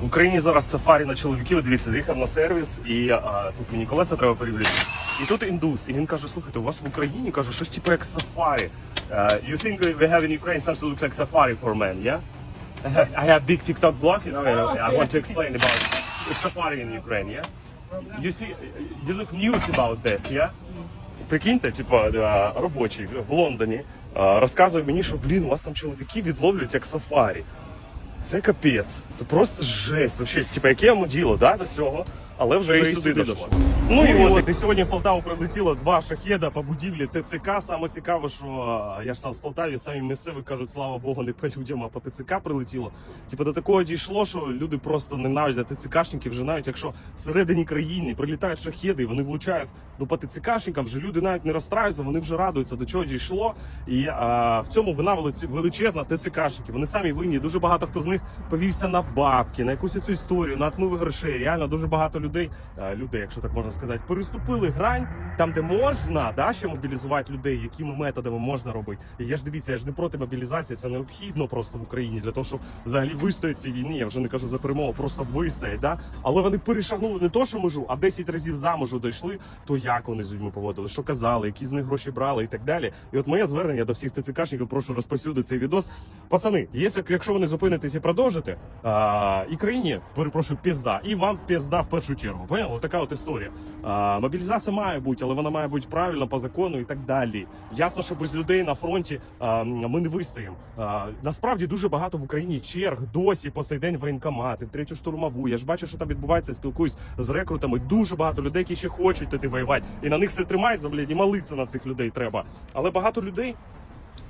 В Україні зараз сафарі на чоловіків. Дивіться, заїхав на сервіс, і а, тут мені колеса треба перевірити. І тут індус, і він каже: слухайте, у вас в Україні каже, щось типу як сафарі. Uh, you think we have in Ukraine something looks like safari for men, yeah? I have, big TikTok blog, you know, I want to explain about safari in Ukraine, yeah? You see, you look news about this, yeah? Прикиньте, типу, е, робочий в Лондоні е, розказує мені, що блін, у вас там чоловіки відловлюють як сафарі. Це капець, це просто жесть. Вообще, типу, яке йому діло да, до цього, але вже, і сюди дійшло. Ну і от і сьогодні в Полтаву прилетіло два шахеда по будівлі ТЦК. Саме цікаво, що я ж сам з Полтаві, самі місцеві кажуть, слава Богу, не по людям, а по ТЦК прилетіло. Типу до такого дійшло, що люди просто ненавидять ТЦКшників, вже навіть якщо всередині країни прилітають шахеди, і вони влучають ну по ТЦКшникам, вже люди навіть не розстраюються, вони вже радуються, до чого дійшло. І а, в цьому вина величезна ТЦКшників. Вони самі винні. Дуже багато хто з них повівся на бабки, на якусь цю історію, на отмиви грошей. Реально дуже багато людей, е, людей, якщо так можна сказати, переступили грань там, де можна, да, що мобілізувати людей, якими методами можна робити. Я ж дивіться, я ж не проти мобілізації, це необхідно просто в Україні для того, щоб взагалі вистояти цій війні. Я вже не кажу за перемогу, просто вистоять. Да? Але вони перешагнули не то, що межу, а 10 разів за межу дійшли. То як вони з людьми поводили, що казали, які з них гроші брали і так далі. І от моє звернення до всіх ТЦКшників, прошу розповсюдити цей відос. Пацани, якщо, не зупинитесь і продовжите, а, і країні, перепрошую, пізда, і вам пізда в першу чергу. Поняли? Така от історія. Мобілізація має бути, але вона має бути правильно по закону і так далі. Ясно, що без людей на фронті ми не вистоїмо. Насправді дуже багато в Україні черг досі по цей день воєнкомати, третю штурмову. Я ж бачу, що там відбувається, спілкуюсь з рекрутами. Дуже багато людей, які ще хочуть туди воювати. І на них все тримається, блядь, і молитися на цих людей треба. Але багато людей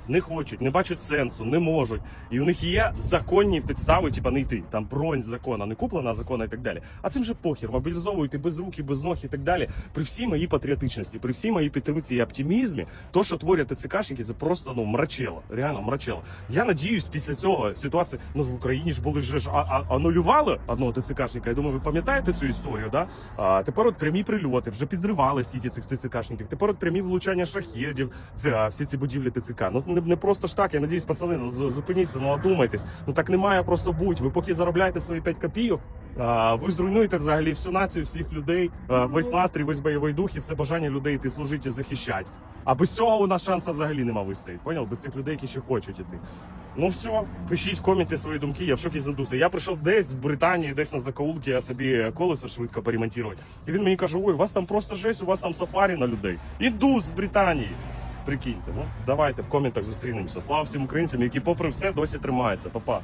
не хочуть, не бачать сенсу, не можуть. І у них є законні підстави, типа не йти. Там бронь закона, не куплена закона і так далі. А цим же похер, мобілізовуйте без рук і без ног і так далі. При всій моїй патріотичності, при всій моїй підтримці і оптимізмі, то, що творять ТЦКшники, це просто ну мрачело. Реально мрачело. Я надіюсь, після цього ситуації, ну ж в Україні ж були ж а, а, анулювали одного ТЦКшника. Я думаю, ви пам'ятаєте цю історію, да? А тепер от прямі прильоти, вже підривали скільки цих ТЦКшників. Тепер от прямі влучання шахедів, це, всі ці будівлі ТЦК. Ну не, не просто ж так. Я надіюсь, пацани, ну зупиніться, ну одумайтесь. Ну так не має просто бути. Ви поки заробляєте свої 5 копійок. а, Ви зруйнуєте взагалі всю націю, всіх людей, а, весь настрій, весь бойовий дух і все бажання людей йти служити і захищати. А без цього у нас шансу взагалі нема вистояти. Поняв? Без цих людей, які ще хочуть іти. Ну все, пишіть в коменті свої думки, я в шокі з. Я прийшов десь в Британії, десь на закоулки, я собі колесо швидко поремонтувати. І він мені каже: ой, у вас там просто жесть, у вас там сафарі на людей. Індус в Британії. Прикиньте, ну давайте в коментах зустрінемося. Слава всім українцям, які попри все досі тримаються. Па-па.